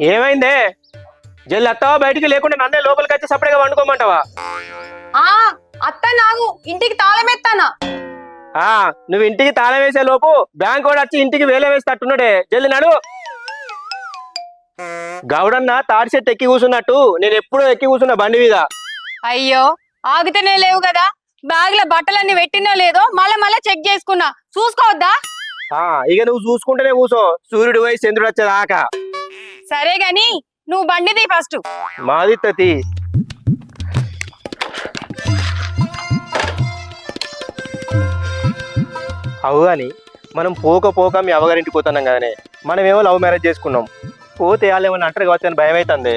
ఏమైందే? జల్లి అత్తావా బయటికి? లేకుండా నన్నే లోపలికి వచ్చి సపరేట్గా వండుకోమంటావా? ఆ అత్త నాగు ఇంటికి తాళం ఎత్తానా? ఆ నువ్వు ఇంటికి తాళం వేసే లోపు బ్యాంక్ కూడా వచ్చి ఇంటికి వేలే వేసి తట్టున్నాడే జల్లి నడు. గౌడన్న తాడి చెట్టు ఎక్కి కూర్చున్నట్టు నేను ఎప్పుడూ ఎక్కి కూర్చున్నా బండి మీద. అయ్యో ఆగితేనే లేవు కదా. బ్యాగ్లో బట్టలన్నీ పెట్టినా లేదో మళ్ళా మళ్ళా చెక్ చేసుకున్నా. చూసుకోవద్దా? ఆ ఇక నువ్వు చూసుకుంటేనే కూర్చో సూర్యుడు పోయి చంద్రుడు వచ్చేదాకా. సరే గాని నువ్వు బండిది ఫస్ట్. మాది తతి అవు అని మనం పోక పోక మీ అవగారింటికి పోతున్నాం కదనే. మనమేమో లవ్ మ్యారేజ్ చేసుకున్నాం. పోతే వాళ్ళు ఏమన్నా అంటారు కావచ్చు అని భయం అవుతుంది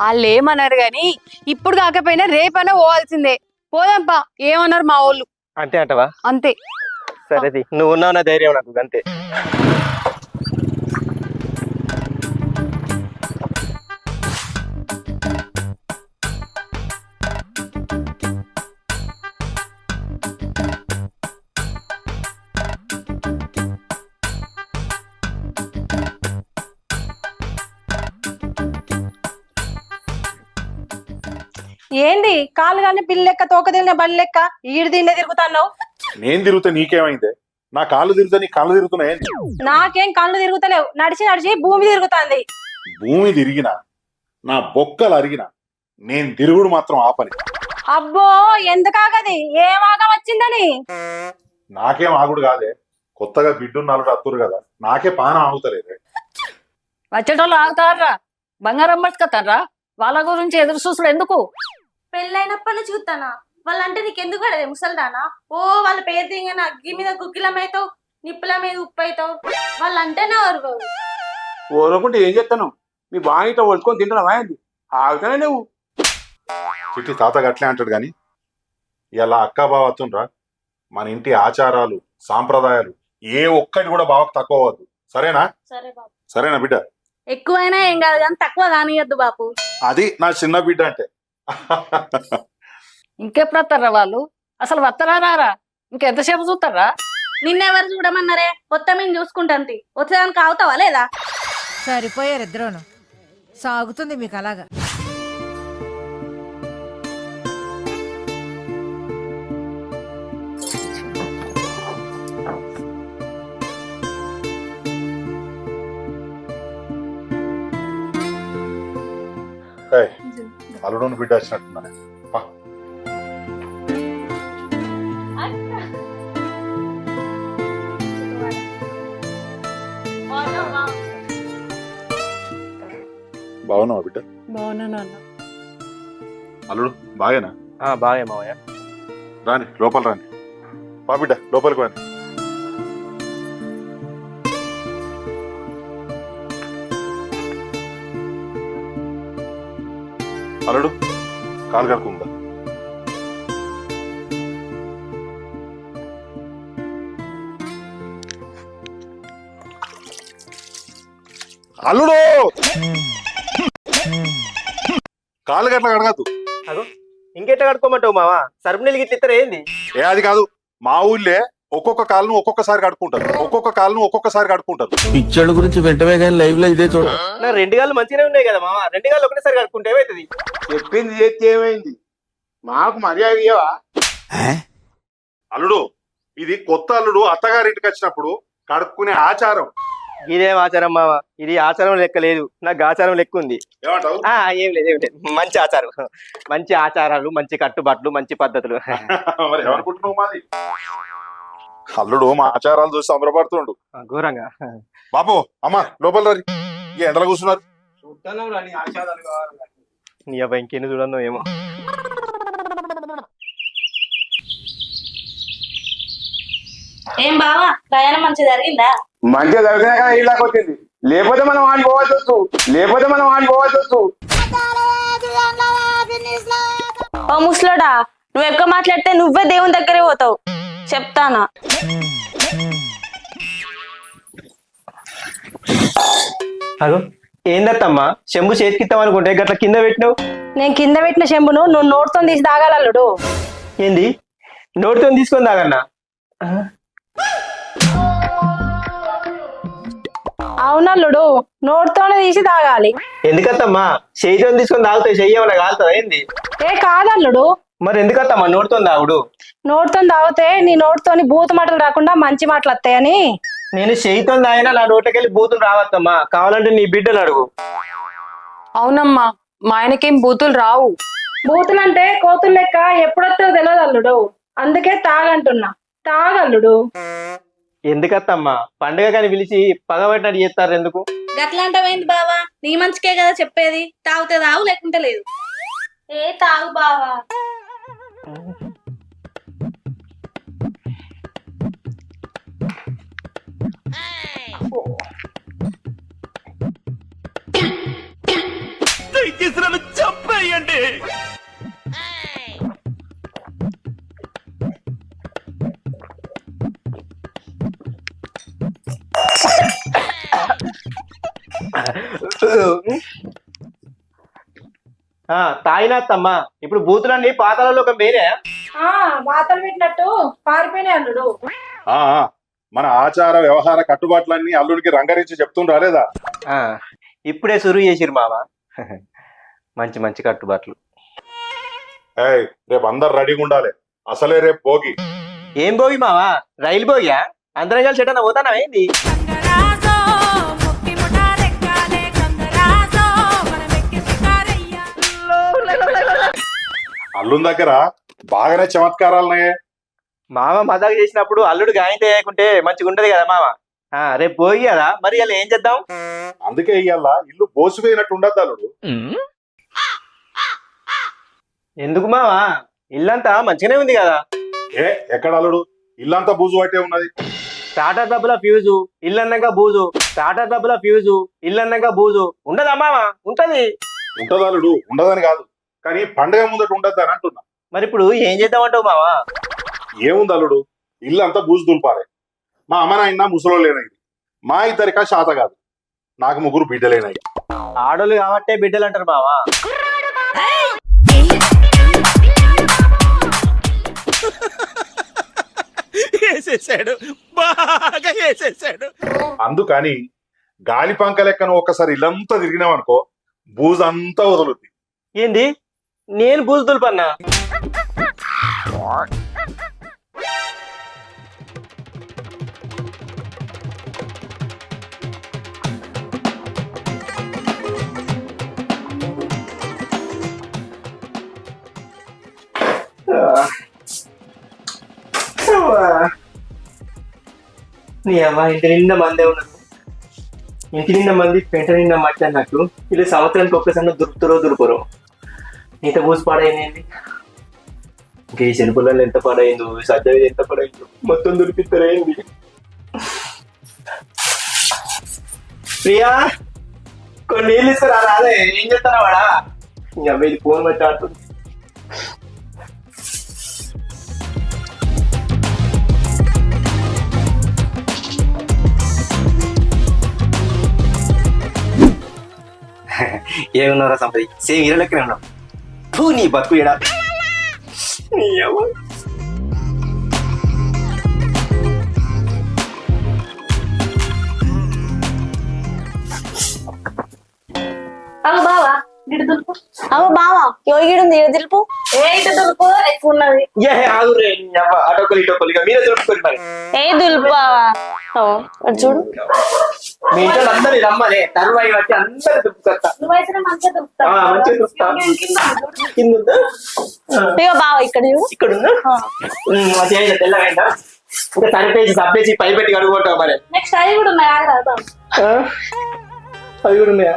వాళ్ళు ఏమన్నారు గాని ఇప్పుడు కాకపోయినా రేపైనా పోవాల్సిందే. పోదాంపా ఏమన్నారు మా వాళ్ళు? అంతే అంటవా? అంతే. సరేది నువ్వు ఉన్నావు నా ధైర్యం నాకు అంతే. ఏంది? కాలు కానీ పిల్లి లెక్క తోక తిరిగిన బండి లెక్క ఈడు దీన్నే తిరుగుతున్నావు? నేను తిరుగుతా నీకేమైందే? నా కాళ్ళు తిరుగుతా నీ కళ్ళు తిరుగుతున్నాయి నాకేం కళ్ళు తిరుగుతలేవు. నడిచి నడిచి భూమి తిరుగుతుంది. భూమి తిరిగిన నా బొక్కలు అరిగిన నేను తిరుగుడు మాత్రం ఆపని. అబ్బో ఎందుకాగది? ఏం ఆగం వచ్చిందని? నాకేం ఆగుడు కాదే. కొత్తగా బిడ్డున్నాడు అత్తురు కదా. నాకే పానం ఆగుతలేదు. వచ్చేటోళ్ళు ఆగుతారా? బంగారం పట్టుకొస్తారా? వాళ్ళ గురించి ఎదురు చూసుడు ఎందుకు? పెళ్ళైనప్పటి నుంచి చూస్తానా వాళ్ళంటే నీకెందుకు పడదే ముసల్దానా? ఓ వాళ్ళ పేరు దిగిన అగ్గి మీద గుగ్గిలమైతావు నిప్పుల మీద ఉప్పు అవుతావు వాళ్ళంటేనే ఓరు ఓరకుంటే ఏం చేస్తాను మీ బాగా వడుకొని తింటున్నావా ఏంది? ఆగుతానే నువ్వు. చిట్టి తాత గట్లే అంటాడు గాని ఇలా అక్క బావ అత్తుండ్రా మన ఇంటి ఆచారాలు సాంప్రదాయాలు ఏ ఒక్కటి కూడా బావకు తక్కువ అవ్వద్దు. సరేనా? సరే బాబు. సరేనా బిడ్డ? ఎక్కువైనా ఏం కాదు కానీ తక్కువ కానియద్దు బాపు. అది నా చిన్న బిడ్డ అంటే. ఇంకెప్పుడు వస్తారా వాళ్ళు? అసలు వస్తారా రారా? ఇంకెంతసేపు చూస్తారా నిన్నెవరు చూడమన్నారే? మొత్తం మేము చూసుకుంటాంతి వచ్చేదానికి అవుతావా లేదా? సరిపోయారు ఇద్దరును. సాగుతుంది మీకు అలాగా. అల్లుడుని బిడ్డ వచ్చినట్టున్నానే పా. బాగున్నావా బిడ్డ? బాగున్నాను అల్లుడు బాగేనా? ఆ, బాగా మావయ్య. రాని లోపల రాని. పా బిడ్డ లోపలికి రాని. అల్లుడు కాలు కడుకుందా అల్లుడు! కాలు గట్ల కడగద్దు. అగో ఇంకెట్లా కడుక్కోమంటావు మావా? సరుపు నీళ్ళు గిట్ల ఇద్దరు ఏంది? ఏ అది కాదు మా ఊళ్ళే ఒక్కొక్క కాలును ఒక్కొక్కసారి కడుక్కుంటారు. ఒక్కొక్క కాలును ఒక్కొక్కసారి కడుక్కుంటారు. పిక్చర్ల గురించి వెంటనే కానీ లైవ్లో ఇదే చూడ నా రెండు గాళ్ళు మంచిగానే ఉన్నాయి కదా మావా రెండు గాళ్ళు ఒకటేసారి కడుక్కుంటే ఏమవుతుంది చెప్పింది చేస్తే ఏమైంది? మాకు మర్యాద ఇయ్యవా? అల్లుడు ఇది కొత్త అల్లుడు అత్తగారింటికి వచ్చినప్పుడు కడుక్కునే ఆచారం. ఇదేం ఆచారం మావా ఇది ఆచారం లెక్క లేదు. నాకు ఆచారం లెక్క ఉంది. ఏమంటావు? ఆ ఏం లేదు ఏం లేదు. మంచి ఆచారం. మంచి ఆచారాలు మంచి కట్టుబాట్లు మంచి పద్ధతులు. మరి ఏమనుకుంటున్నావు మాది? అల్లుడు మా ఆచారాలు చూసి సంబరపడుతుండు. ఘోరంగా. బాబు అమ్మ లోపల రండి ఈ ఎండలో కూర్చున్నారు. నీ అబ్బాయి ఇంకెన్ని చూడను ఏమో. ఏం బావా ప్రయాణం మంచి జరిగిందా? మంచిగా జరిగినా కదా ఇలాగ వచ్చింది. లేకపోతే మనం ఆడి పోవాల్సి వచ్చు లేకపోతే మనం ఆడి పోవాల్సి వచ్చు ఓ ముసలోడా నువ్వు ఎక్కువ మాట్లాడితే నువ్వే దేవుని దగ్గరే పోతావు. చెప్తానా? అగో ఏందత్తమ్మా చెంబు చేతికిద్దాం అనుకుంటే గట్ల కింద పెట్టినావు? నేను కింద పెట్టిన చెంబును నువ్వు నోటుతో తీసి తాగాలల్లుడు ఏంది? నోటితో తీసుకొని తాగన్నా? అవును అవునల్లుడు నోటితోనే తీసి తాగాలి. ఎందుకత్తమ్మా? చేయితో తీసుకొని తాగుతాయి చెయ్యి ఏమన్నా కాలుతుందా ఏంది? ఏ కాదల్లుడు మరి ఎందుకత్తమ్మా? నోటితో తాగుడు. నోటితో తాగితే నీ నోటితోని బూతు మాటలు రాకుండా మంచి మాటలు వస్తాయని నేను చేయితో తాగినా నా నోటికెళ్ళి బూతులు రావద్దమ్మా కావాలంటే నీ బిడ్డను అడుగు. అవునమ్మా మా ఆయనకేం బూతులు రావు. బూతులు అంటే కోతులు లెక్క ఎప్పుడొస్తాయో తెలియదు అల్లుడు. అందుకే తాగంటున్నా. తాగల్లుడు. ఎందుకత్తమ్మా? పండుగ కానీ పిలిచి పగబట్టినట్టు చేస్తారు ఎందుకు? గట్లాంటమైంది బావా? నీ మంచికే కదా చెప్పేది. తాగితే తాగు లేకుంటే లేదు. ఏ తాగు బావా. ఆ తాగినత్తమ్మా ఇప్పుడు బూతులన్నీ పాతాలలో ఒక వేరే ఆ వాతలు పెట్టినట్టు పారిపోయినాయి అల్లుడు. ఆ ఆ, మన ఆచార వ్యవహార కట్టుబాట్లన్నీ అల్లుడికి రంగరించి చెప్తుండ్రా లేదా? ఆ, ఇప్పుడే సురువు చేసిరు మామ. మంచి మంచి కట్టుబాట్లు. ఏయ్ రేపు అందరు రెడీగా ఉండాలి. అసలే రేపు భోగి. ఏం పోగి మావా రైలు పోయా అందరం కలిసి ఎటన్నా పోతానా ఏంది? అల్లుని దగ్గర బాగానే చమత్కారాలున్నాయే. మామ మజాకు చేసినప్పుడు అల్లుడు గాయం చేయకుంటే మంచిగా ఉంటది కదా మామ? ఆ, రేపు పోయి కదా మరి ఇలా ఏం చేద్దాం? అందుకే ఇవాళ ఇల్లు బోసిపోయినట్టు ఉండద్దు అల్లుడు. ఎందుకు మావా ఇల్లంతా మంచిగానే ఉంది కదా? ఏ ఎక్కడ అల్లుడు? ఇల్లంతా బూజు పట్టే ఉన్నది. స్టార్టర్ డబ్బుల ఫ్యూజు ఇల్లన్నాక బూజు స్టార్టర్ డబ్బుల ఫ్యూజు ఇల్లన్నాక బూజు. ఉండదా మామ? ఉంటది. ఉంటది అల్లుడు ఉండదని కాదు. కానీ పండగ ముందట ఉండద్దు అని అంటున్నా. మరి ఇప్పుడు ఏం చేద్దామంటావు మావా? ఏముంది అల్లుడు? ఇల్లు అంతా బూజు దులిపారే మా అమ్మ నాయన ముసలోళ్ళేనది మా ఇద్దరికా శాత కాదు. నాకు ముగ్గురు బిడ్డలేనాయి ఆడోళ్ళు కాబట్టే బిడ్డలు అంటారు మావా? వేసేసాడు. బాగా వేసేసాడు. అందుకని గాలి పంక లెక్కన ఒక్కసారి ఇల్లంతా తిరిగినామనుకో బూజు అంతా వదులుద్ది. ఏంది? నేను బూజు దులిపన్నా నీ అమ్మ ఇంటి నిండా మందే ఉన్నది. ఇంటి నిండా మంది పెంట నిండా మట్టి అన్నట్టు. వీళ్ళు సంవత్సరానికి ఒక్కసారి దురుపుతారో దురుపురో ఇంత పూసి పాడైంది. ఇంకా ఈ చెరుపులలో ఎంత పాడైందో సజ్జవి ఎంత పాడైందో మొత్తం దొరికిద్దరైంది ప్రియా కొన్ని నీళ్ళు ఇస్తారా? రాలే ఏం చెప్తారా వాడా? ఇంకా ఇది ఫోన్ బట్టి ఆడుతుంది. ఏమున్నారా సంపది సేమ్ ఇరలెక్కనే ఉన్నాం హీరో లెక్కనే ఉన్నావు ఫూ, నీ బతుకు ఎడా నీ అవ్వ. అవు దులుపు అవు బావా యోగిడు దులుపు ఏ ఇటు దులుపు ఎక్కువ ఉన్నది ఏ ఆగురే నీ అవ్వ అటోకలు ఇటోకలు ఇక మీరే చూడుకోండి మరి. ఏ దులుపు బావా? ఓ, అటు చూడు. మీ ఇంట్లో అందరి రమ్మనే. తరువాయి బట్టి అందరు దుప్పుకొస్తా నువ్వైతే మంచిగా ఆ, మంచిగా దుప్పుతా కింద ఉందా? ఆ, ఇగో బావా ఇక్కడ చూడు. ఇక్కడ ఉందా? ఉమ్, అది అయితే తెల్లగైందా? ఇంకా సరిపేసి సబ్బేసి పై పెట్టి కడుగుంటావు మరి. నెక్స్ట్ అవి కూడా ఉన్నాయి? ఆగరాదు ఆ? అవి కూడా ఉన్నాయా?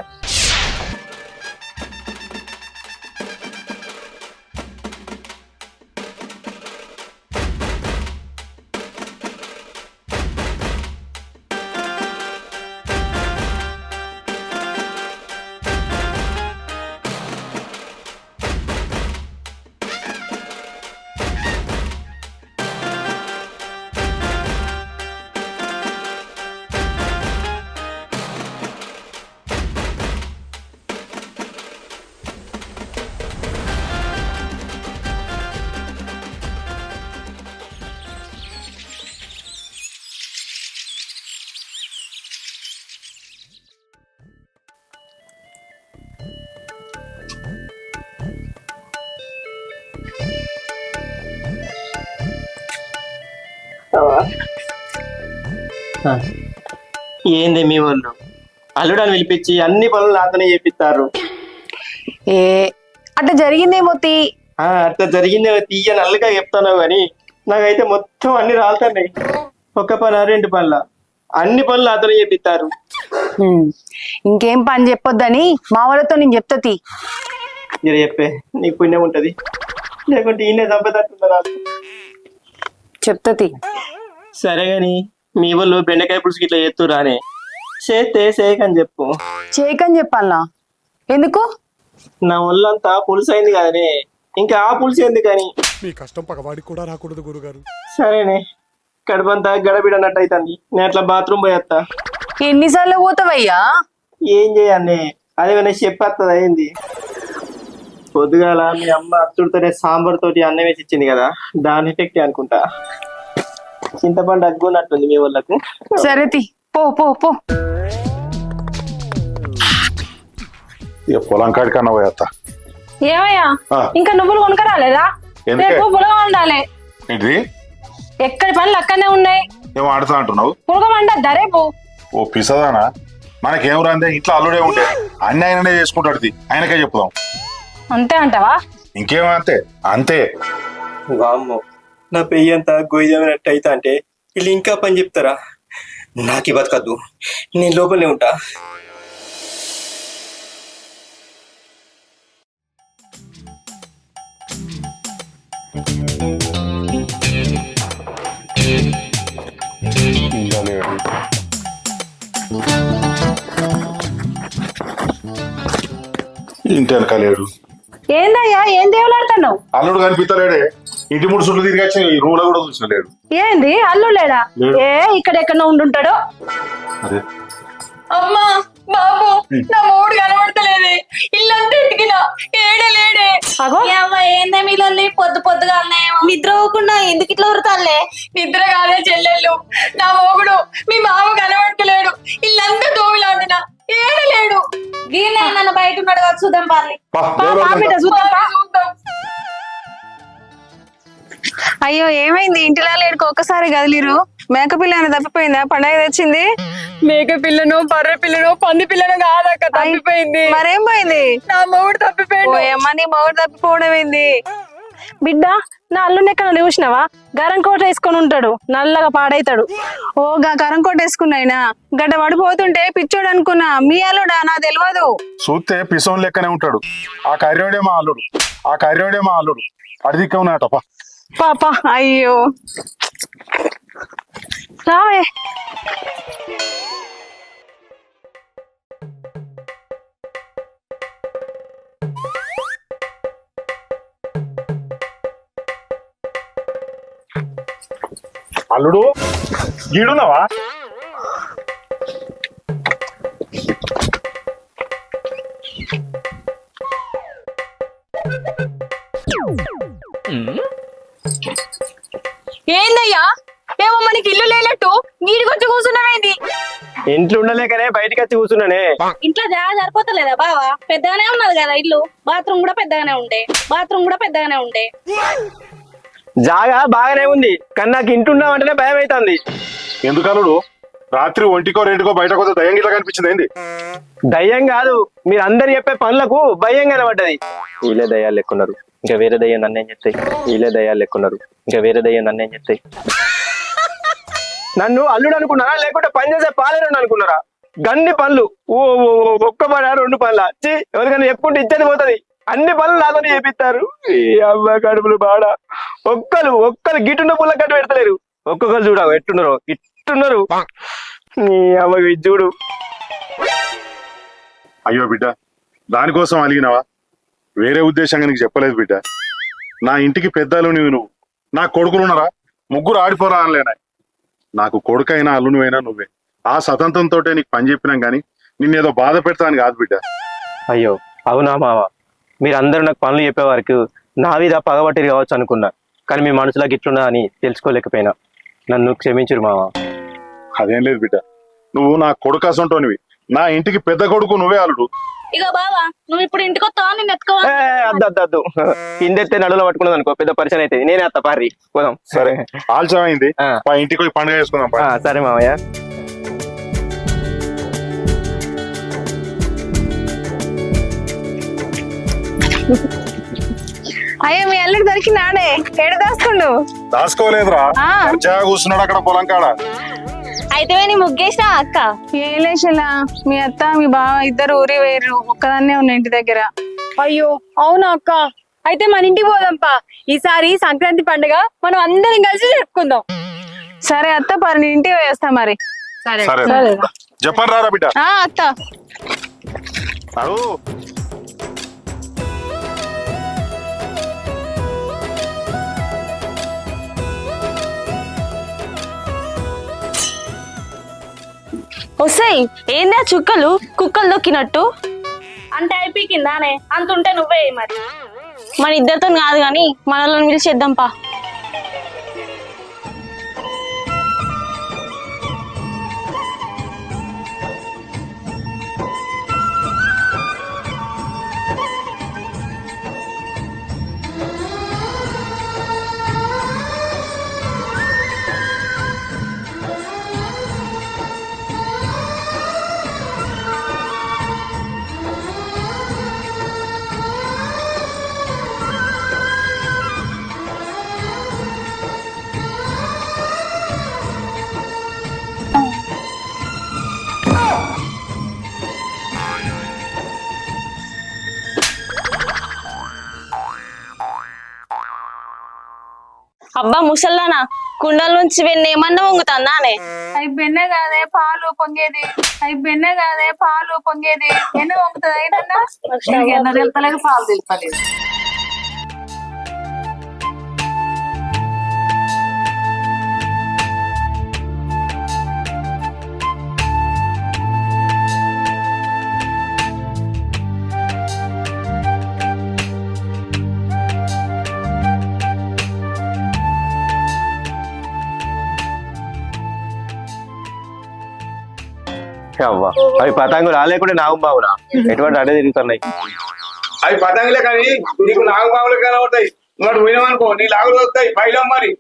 ఏంది మీ వాళ్ళు? అల్లుడని పిలిపించి అన్ని పనులు నాతోనే చేపిస్తారు. ఏ అట్లా జరిగిందేమో తీ ఆ, అట్లా జరిగింది తీయ నల్లగా చెప్తాను కానీ నాకైతే మొత్తం అన్ని రాలుతున్నాయి. ఒక పని రెండు పనుల? అన్ని పనులు నాతోనే చేపిస్తారు. ఇంకేం పని చెప్పొద్దని? మా వాళ్ళతో నేను చెప్తా తీ. మీరు చెప్పే నీకు పుణ్యం ఉంటది. లేకుంటే ఈయన చంపేటట్టున్నారా చెప్తా తీ. సరే గాని మీ వాళ్ళు బెండకాయ పులుసుకి ఇట్లా చేస్తురా అని. చేస్తే చేయకని చెప్పు. చేయకని చెప్పాలా ఎందుకు? నా ఒళ్ళంతా పులుసు అయింది కదనే. ఇంకా ఆ పులుసు ఎందుకు అని మీ కష్టం పగవాడికి కూడా రాకూడదు గురుగారు. సరేనే. కడుపంతా గడబిడ అన్నట్టు అవుతుంది నేను అట్లా బాత్రూమ్ పోయేస్తా ఎన్నిసార్లు పోతావయ్యా? ఏం చేయాలి అదేమైనా చెప్పేస్తుంది అయింది పొద్దుగాల మీ అమ్మ అత్తుడితోనే సాంబార్ తోటి అన్నం వేసి ఇచ్చింది కదా. దాని ఎఫెక్ట్ అనుకుంటా. చింతపండు అగ్గున్నట్టుంది మీ వాళ్ళకు సరే తీ. పో పో పో. ఇక పొలం కాడికన్నా పోయేస్తా ఏమయ్యా? ఆ. ఇంకా నువ్వులు కొనుక్కరాలేదా? ఎందుకే? రేపు పులగ వండాలి. ఏంటిది? ఎక్కడి పనులు అక్కడనే ఉన్నాయి. ఏమో ఆడుతా అంటున్నావు? పులగ వండద్దా రేపు? ఓ పిసదానా? మనకేం రాందే ఇంట్లో అల్లుడే ఉంటే అన్ని ఆయననే చేసుకుంటాడు ఇది. ఆయనకే చెప్పుదాం అంతే అంటావా? ఇంకేమో అంతే? అంతే. వామ్మో. నా పెయ్యి అంతా గొయ్యమైనట్టు అయితే అంటే వీళ్ళు ఇంకా పని చెప్తారా? నాకు బతకద్దు. నేను లోపలనే ఉంటా. ఇంటి వెనకలేడు. ఏందయ్యా? ఏం దేవులాడుతున్నావు అల్లుడు కనిపిస్తలేడే. ఇంటి మూడు సుట్లు తిరిగి వచ్చి ఈ రూమ్లో కూడా చూసలేడు ఏంది? అల్లు లేడా? లేడు. ఏ ఇక్కడ ఎక్కడ ఉండుంటాడో? అమ్మా బాబు నా మూడు కనబడతలేదే. ఇల్లంతా ఎతికినా ఏడలేడే అగో. అవ్వ ఏందే మీలో పొద్దు పొద్దుగా నిద్ర పోకుండా ఎందుకు ఇట్లా ఉరుతాలే? నిద్ర కాదే చెల్లెళ్ళు. నా మొగుడు మీ మామ కనబడతలేడు. ఇల్లంతా దోవిలాడినా ఏడలేడు గీనే నన్ను బయట ఉన్నాడు కదా చూద్దాం పార్లే చూద్దాం. చూద్దాం. అయ్యో ఏమైంది? ఇంటిలో లేడుకు ఒక్కసారి కదిలిరు. మేకపిల్ల అని తప్పిపోయిందా? పండగ తెచ్చింది? మేక పిల్లను బర్రె పిల్లను పంది పిల్లను కాదక్క తప్పిపోయింది. మరేం పోయింది? నా మొగుడు తప్పిపోయింది నీ మొగుడు తప్పిపోవడం ఏంది? బిడ్డ నా అల్లుని ఎక్కడ చూసినావా? గరం కోట వేసుకొని ఉంటాడు నల్లగా పాడైతాడు. ఓ గా కరం కొట్టేసుకున్నాయినా గడ్డ పడిపోతుంటే పిచ్చోడు అనుకున్నా. మీ అల్లుడా? నా తెలియదు చూస్తే పిసోన్ లెక్కనే ఉంటాడు. ఆ కర్రోడే మా అల్లుడు. ఆ కర్రోడే మా అల్లుడు. అడిదిక్క ఉన్నాడప్ప పాప అయ్యో. రావే. అల్లుడు గీడున్నావా ఇంట్లో ఉండలేకనే బయటకు వచ్చి కూర్చున్నానే. ఇంట్లో జాగా సరిపోతలేదా బావా? పెద్దగానే ఉన్నది కదా ఇల్లు. బాత్రూమ్ కూడా పెద్దగానే ఉండే. బాత్రూమ్ కూడా పెద్దగానే ఉండే. జాగా బాగానే ఉంది కానీ నాకు ఇంటున్నామంటేనే భయం అవుతుంది. ఎందుకు అల్లుడు? రాత్రి ఒంటికో రెండుకో బయటకు వస్తే దయ్యం గిట్లా కనిపించింది ఏంది? దయ్యం కాదు మీరు అందరు చెప్పే పనులకు భయం కనబడ్డది. వీళ్ళే దయ్యాలు లెక్కున్నారు ఇంకా వేరే దయ్యం నన్నేం చెప్తాయి? వీళ్ళే దయ్యాలు లెక్కున్నారు ఇంకా వేరే దయ్యం నన్నేం చెప్తాయి? నన్ను అల్లుడు అనుకున్నారా? లేకుంటే పని చేసే పాలేరు అనుకున్నారా? గన్ని పనులు ఓ ఓ, ఓ, ఒక్క పడ రెండు పనుల ఛీ, ఎవరికైనా చెప్పుకుంటే ఇచ్చేది పోతుంది. అన్ని పనులు నాతోనే చేపిస్తారు. ఈ అమ్మ కడుపులు బాడ. ఒక్కరు ఒక్కరు గిట్టున్న పుల్ల కట్టు పెడతలేరు. ఒక్కొక్కరు చూడ ఎట్టున్నారు ఇట్టున్నారు. నీ అమ్మ ఇది చూడు. అయ్యో బిడ్డ దానికోసం అలిగినావా? వేరే ఉద్దేశంగా నీకు చెప్పలేదు బిడ్డ. నా ఇంటికి పెద్దలు నువ్వు నువ్వు. నా కొడుకులున్నారా ముగ్గురు ఆడిపోరా అనలేనా నాకు కొడుకైనా అల్లునువైనా నువ్వే. ఆ సతంతంతో నీకు పని చెప్పినాం కానీ నిన్నేదో బాధ పెడతాను కాదు బిడ్డ. అయ్యో అవునా మావ? మీరందరూ నాకు పనులు చెప్పేవారికి నా మీద పగబట్టిరు కావచ్చు అనుకున్నా. కానీ మీ మనసులోకి ఇట్లున్నా అని తెలుసుకోలేకపోయినా. నన్ను క్షమించురు మావ. అదేం లేదు బిడ్డ. నువ్వు నా కొడుకు అసంటోనివి. నా ఇంటికి పెద్ద కొడుకు నువ్వే అల్లుడు. ఇక బాబా నువ్వు ఇప్పుడు ఇంటికి వస్తావా? నేను ఎత్తుకోవాలి అద్దు అద్దు అద్దు. కిందెత్తే నడులో పట్టుకున్నది అనుకో పెద్ద పరిచయం అయితే. నేనే అత్త పారి పోదాం. సరే ఆలస్యం అయింది మా ఇంటికి పోయి పండుగ చేసుకుందాం సరే మామయ్య అయ్యో మీ అల్లుడు దొరికినాడే ఏడ దాస్తుండు దాచుకోలేదురా. కూర్చున్నాడు అక్కడ పొలం కాడ. అయితే నీ ముగ్గేసినా అక్క. ఏం లేచిలా మీ అత్త మీ బావ ఇద్దరు ఊరి వేరు. ఒక్కదాన్నే ఉన్న ఇంటి దగ్గర. అయ్యో అవునా అక్క? అయితే మన ఇంటికి పోదాంపా. ఈసారి సంక్రాంతి పండుగ మనం అందరం కలిసి జరుపుకుందాం. సరే అత్త పరి నీ ఇంటికి వేస్తా మరి. సరే. రారా బిడ్డ. ఆ అత్త. వస్తాయి ఏందా చుక్కలు? కుక్కలు దొక్కినట్టు అంటే అయిపోయిందానే అంత ఉంటే నువ్వే మరి. మన ఇద్దరితో కాదు కానీ మనల్ని పిలిచేద్దాంపా అబ్బా ముసల్లానా? కుండల నుంచి వెన్న ఏమన్నా వంగుతుందానే అవి బెన్నె కాదే పాలు పొంగేది. అవి బెన్నె కాదే పాలు పొంగేది. ఎన్న వంగుతుంది పాలు తెలుపలేదు అవ్వ. అవి పతంగులు రాలేకుండా నాగు బావురా. ఎటువంటి అడ్డ తిరుగుతున్నాయి? అవి పతంగులే కానీ నీకు నాగు బావులు కనబడతాయి. నువ్వు పోయినావనుకో నీ లాగులు వస్తాయి. బయలు మరి.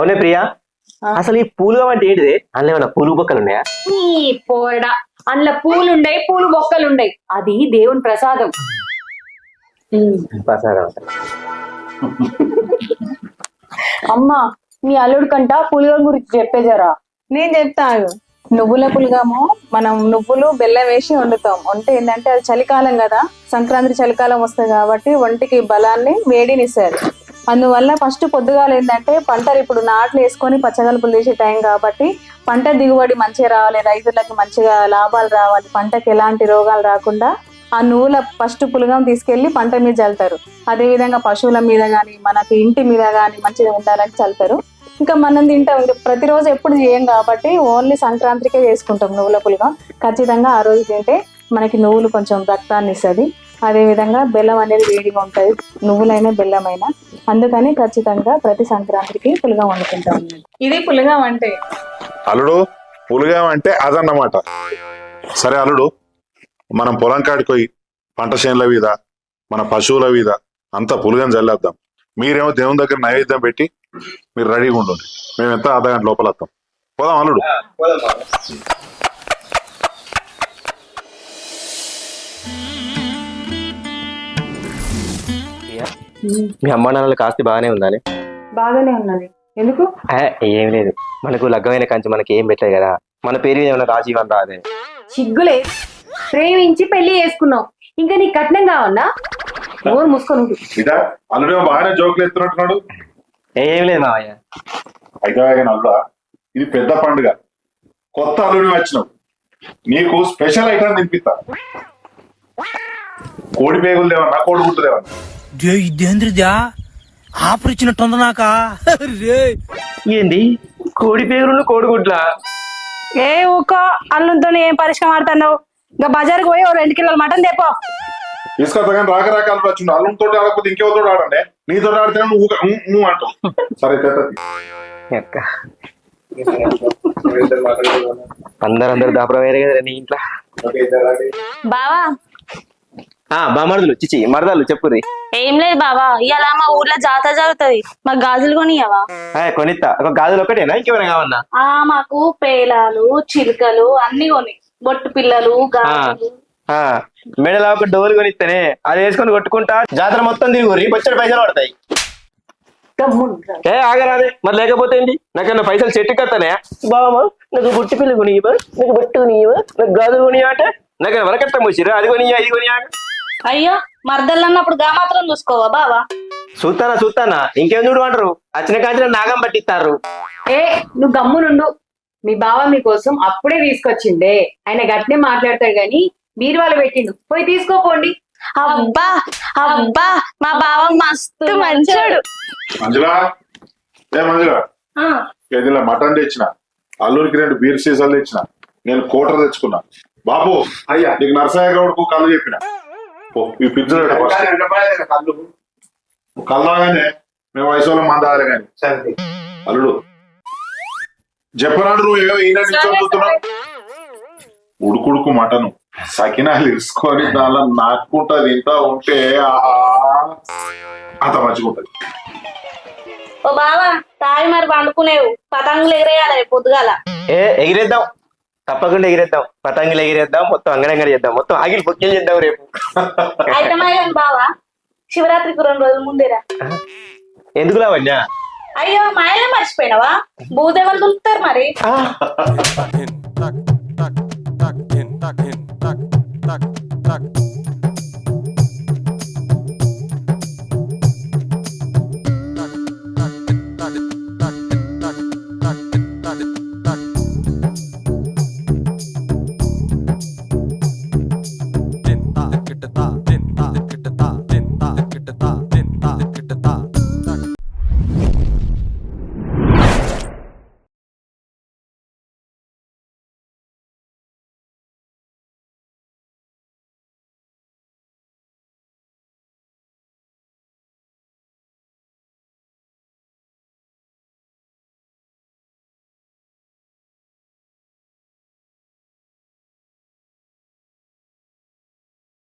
అవునే ప్రియా? అసలు ఈ పూలు అంటే ఏంటిది? అందులో ఏమన్నా పూలు బొక్కలు ఉన్నాయా? ఈ పోరడా అందులో పూలుండయి పూలు బొక్కలుండయి. అది దేవుని ప్రసాదం. ప్రసాదం. అమ్మా మీ అల్లుడు కంట పులిగ గురించి చెప్పేజరా నేను చెప్తాను నువ్వుల పులుగాము మనం నువ్వులు బెల్లం వేసి వండుతాం. వంట ఏంటంటే అది చలికాలం కదా. సంక్రాంతి చలికాలం వస్తుంది కాబట్టి ఒంటికి బలాన్ని వేడిని ఇస్తారు అందువల్ల ఫస్ట్ పొద్దుగాల ఏంటంటే పంటలు ఇప్పుడు నాట్లు వేసుకొని పచ్చగలుపులు తీసే టైం కాబట్టి పంట దిగుబడి మంచిగా రావాలి రైతులకు మంచిగా లాభాలు రావాలి పంటకి ఎలాంటి రోగాలు రాకుండా ఆ నువ్వుల ఫస్ట్ పులగం తీసుకెళ్ళి పంట మీద చల్లుతారు. అదేవిధంగా పశువుల మీద కానీ మనకి ఇంటి మీద కానీ మంచిగా ఉండాలని చల్లుతారు. ఇంకా మనం తింటాం ఇంకా ప్రతిరోజు ఎప్పుడు చేయం కాబట్టి ఓన్లీ సంక్రాంతికే చేసుకుంటాం నువ్వుల పులగం. ఖచ్చితంగా ఆ రోజు తింటే మనకి నువ్వులు కొంచెం రక్తాన్ని ఇస్తుంది. అదే విధంగా బెల్లం అనేది వేడిగా ఉంటుంది నువ్వులైనా బెల్లమైనా. అందుకని ఖచ్చితంగా ప్రతి సంక్రాంతికి పులగం వండుకుంటాం. ఇది పులగం అంటే అల్లుడు పులిగా అంటే అదన్నమాట. సరే అల్లుడు మనం పొలం కాడికి పోయి పంట చేనుల మీద మన పశువుల మీద అంతా పులిగని చల్లేద్దాం. మీరేమో దేవుని దగ్గర నైవేద్యం పెట్టి మీరు రెడీగా ఉండండి. మేము ఎంత అర్ధ గంట లోపల వస్తాం. పోదాం అల్లుడు. మీ అమ్మ నాన్నలకు ఆస్తి బాగానే ఉందని బాగానే ఉన్నది ఎందుకు? ఏం లేదు. మనకు లగ్గమైన కంచి మనకి ఏం పెట్టలేదు కదా. మన పేరు మీద ఏమైనా రాజీవన్ రాదే. సిగ్గులే ప్రేమించి పెళ్ళి చేసుకున్నావు. ఇంకా నీకు కట్నం కావన్నా నోరు మూసుకొని ఉండు. ఇదా అల్లుడేమో బాగానే జోకులు ఎత్తున్నట్టున్నాడు. ఏం లేదు మావయ్య. అయితే ఆయన అల్లుడా ఇది పెద్ద పండుగ. కొత్త అల్లుడి వచ్చినావు. నీకు స్పెషల్ ఐటమ్ తినిపిస్తా. కోడి పేగులు దేవన్నా కోడి గుడ్డు దేవన్నా ఇదేంద్రిదా? ఆఫర్ ఇచ్చినట్టుంది నాకా ఏంది? కోడి పేరును కోడిగుడ్ల? ఏ ఊకో అల్లుతో ఏం పరిశ్రమ ఆడుతున్నావు? ఇంకా బజార్కి పోయి ఓ రెండు కిలోల మటన్ తెపో తీసుకొస్తా కానీ రాక రాక అల్లుడు వచ్చిండు. అల్లుడితో ఆడకపోతే ఇంకెవరితో ఆడండి? నీతో ఆడితే నువ్వు ఊ అంటావు. సరే అందరు అందరు దాపరం వేరే కదా నీ ఇంట్లో. బావా బామర్దులు చిచి మరదలు చెప్పుర్రి. ఏం లేదు బావా ఇవాళ మా ఊర్లో జాతర జరుగుతుంది. మాకు గాజులు కొనియవా కొనిత్తా. ఒక గాజులు ఒకటేనా ఇంకేమైనా కావన్నా ఆ మాకు పేలాలు చిలుకలు అన్ని కొని బొట్టు పిల్లలు గాజులు. మెడలో ఒక డోలు కొనిస్తేనే అది వేసుకొని కొట్టుకుంటా జాతర మొత్తం తిరుగురి బొచ్చడి పైసలు పడతాయి. ఏ ఆగరాదే మరి లేకపోతే ఏంటి నాకన్నా పైసలు చెట్టు కత్తనే బావా నాకు బుట్టి పిల్ల కొనియవా నాకు బొట్టు కొనియవా నాకు గాజులు కొనియా అంటే? నాకు వరకట్టం వచ్చిర్రు అది కొనియా ఇది కొనియా అయ్యో మర్దలు అన్నప్పుడు గా మాత్రం చూసుకోవా బావా? చూస్తానా చూస్తానా? ఇంకేం చూడు అంటారు? వచ్చిన కాంచిన నాగం పట్టిస్తారు. ఏ నువ్వు గమ్మునుండు. మీ బావ మీకోసం అప్పుడే తీసుకొచ్చిండే ఆయన గట్టినే మాట్లాడతాడు గాని మీరు వాళ్ళు పెట్టిండు. పోయి తీసుకోపోండి. అబ్బా అబ్బా మా బావ మస్తు మంచోడు. మంజులా? ఏ మంజులా? ఏదిలా మటన్ తెచ్చిన? అల్లుడికి రెండు బీర్ సీసాలు తెచ్చిన? నేను కోటర్ తెచ్చుకున్నా. బాబు అయ్యా నీకు నరసయ్య గౌడ్కు కళ్ళు చెప్పిన. ఈ పిజ్జా కళ్ళు. కల్లాగానే మేము వయసు వాళ్ళం మంద ఆగలే కానీ. సరే. అల్లుడు. చెప్పరాడు చూస్తున్నావు ఉడుకుడుకు మటను. సకినాలు ఇరుసుకొని దానిలో నాటుకుంటా తింటా ఉంటే అంత మంచిగా ఉంటది ఓ బావా తాగి మరి పండుకునేవు. పతంగులు ఎగరేయాలి పొద్దుగాల. ఏ ఎగిరేద్దాం. తప్పకుండా ఎగిరేద్దాం పతంగులు ఎగిరేద్దాం మొత్తం అంగడంగడి చేద్దాం మొత్తం ఆగిలి పొక్కిలు చేద్దాం రేపు బావా శివరాత్రికి రెండు రోజుల ముందేరా ఎందుకు లావణ్యా అయ్యో మాయలే మర్చిపోయినావా భూదేవాలు దులుపుతారు మరి